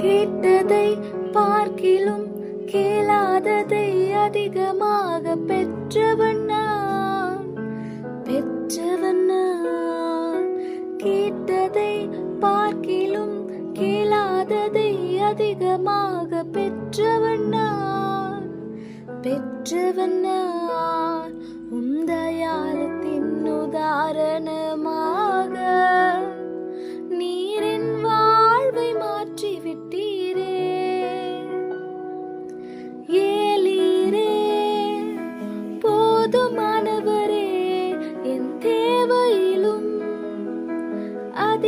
கேட்டதை பார்க்கிலும் கேளாததை அதிகமாக பெற்றவன் நான். பெற்றவன் நான். கேட்டதை பார்க்கிலும் கேளாததை அதிகமாக பெற்றவன் நான். பெற்றவன் நான்.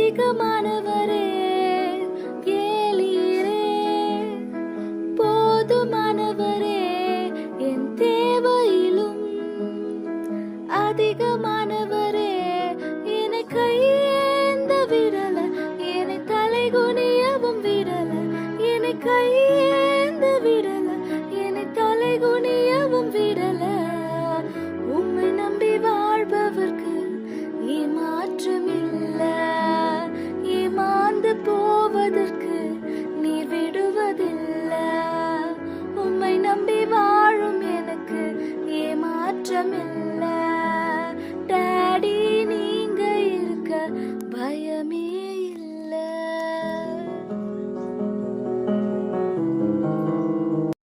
அதிகமானவரே ஏலீரே போதுமானவரே என் தேவையிலும் அதிகமானவரே. என்னை கையேந்த விடல என்னை தலை குனியவும் விடல என்னை கையேந்த விடல என்னை தலை குனியவும் விடல. உம்மை நம்பி வாழ்பவர்க்கு